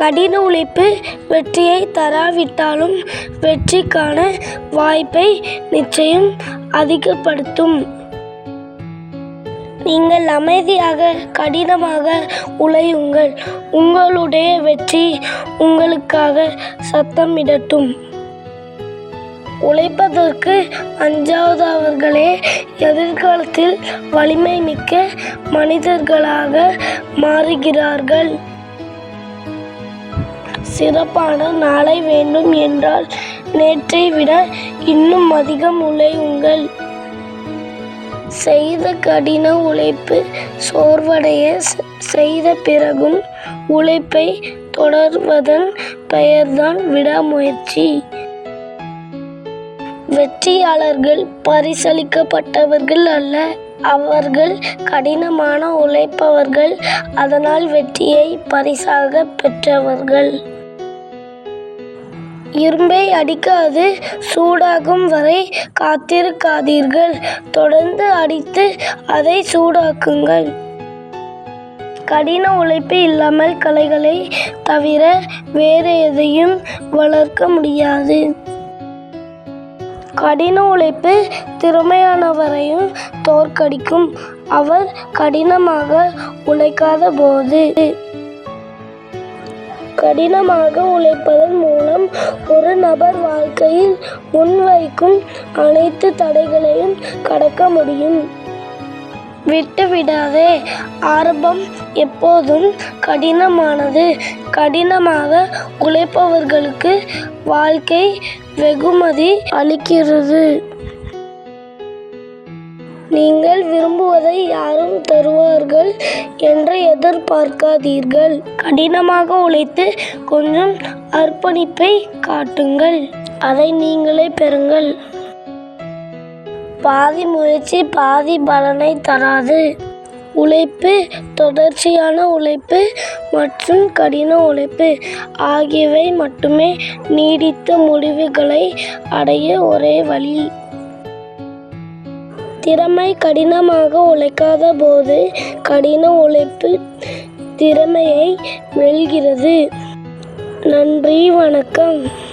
கடின உழைப்பு வெற்றியை தராவிட்டாலும் வெற்றிக்கான வாய்ப்பை நிச்சயம் அதிகப்படுத்தும். நீங்கள் அமைதியாக கடினமாக உழையுங்கள். உங்களுடைய வெற்றி உங்களுக்காக சத்தமிடட்டும் உழைப்பதற்கு அஞ்சாவதவர்களே எதிர்காலத்தில் வலிமை மிக்க மனிதர்களாக மாறுகிறார்கள். சிறப்பான நாளை வேண்டும் என்றால் நேற்றை விட இன்னும் அதிகம் உழையுங்கள். செய்த கடின உழைப்பு சோர்வடைய செய்த பிறகும் உழைப்பை தொடர்வதன் பெயர்தான் விடாமுயற்சி. வெற்றியாளர்கள் பரிசளிக்கப்பட்டவர்கள் அல்ல. அவர்கள் கடினமான உழைப்பவர்கள். அதனால் வெற்றியை பரிசாக பெற்றவர்கள். இரும்பை அடிக்காது சூடாகும் வரை காத்திருக்காதீர்கள். தொடர்ந்து அடித்து அதை சூடாக்குங்கள். கடின உழைப்பு இல்லாமல் கலைகளை தவிர வேறு எதையும் வளர்க்க முடியாது. கடின உழைப்பு திறமையானவரையும் தோற்கடிக்கும். அவர் கடினமாக உழைக்காத போது கடினமாக உழைப்பதன் மூலம் ஒரு நபர் வாழ்க்கையில் முன்வைக்கும் அனைத்து தடைகளையும் கடக்க முடியும். விட்டுவிடாதே. ஆரம்பம் எப்போதும் கடினமானது. கடினமாக உழைப்பவர்களுக்கு வாழ்க்கை வெகுமதி அளிக்கிறது. நீங்கள் விரும்புவதை யாரும் தருவார்கள் என்று எதிர்பார்க்காதீர்கள். கடினமாக உழைத்து கொஞ்சம் அர்ப்பணிப்பை காட்டுங்கள். அதை நீங்களே பெறுங்கள். பாதி முயற்சி பாதி பலனை தராது. உழைப்பு தொடர்ச்சியான உழைப்பு மற்றும் கடின உழைப்பு ஆகியவை மட்டுமே நீடித்த முடிவுகளை அடைய ஒரே வழி. திறமை கடினமாக உழைக்காத போது கடின உழைப்பு திறமையை வெல்கிறது நன்றி வணக்கம்.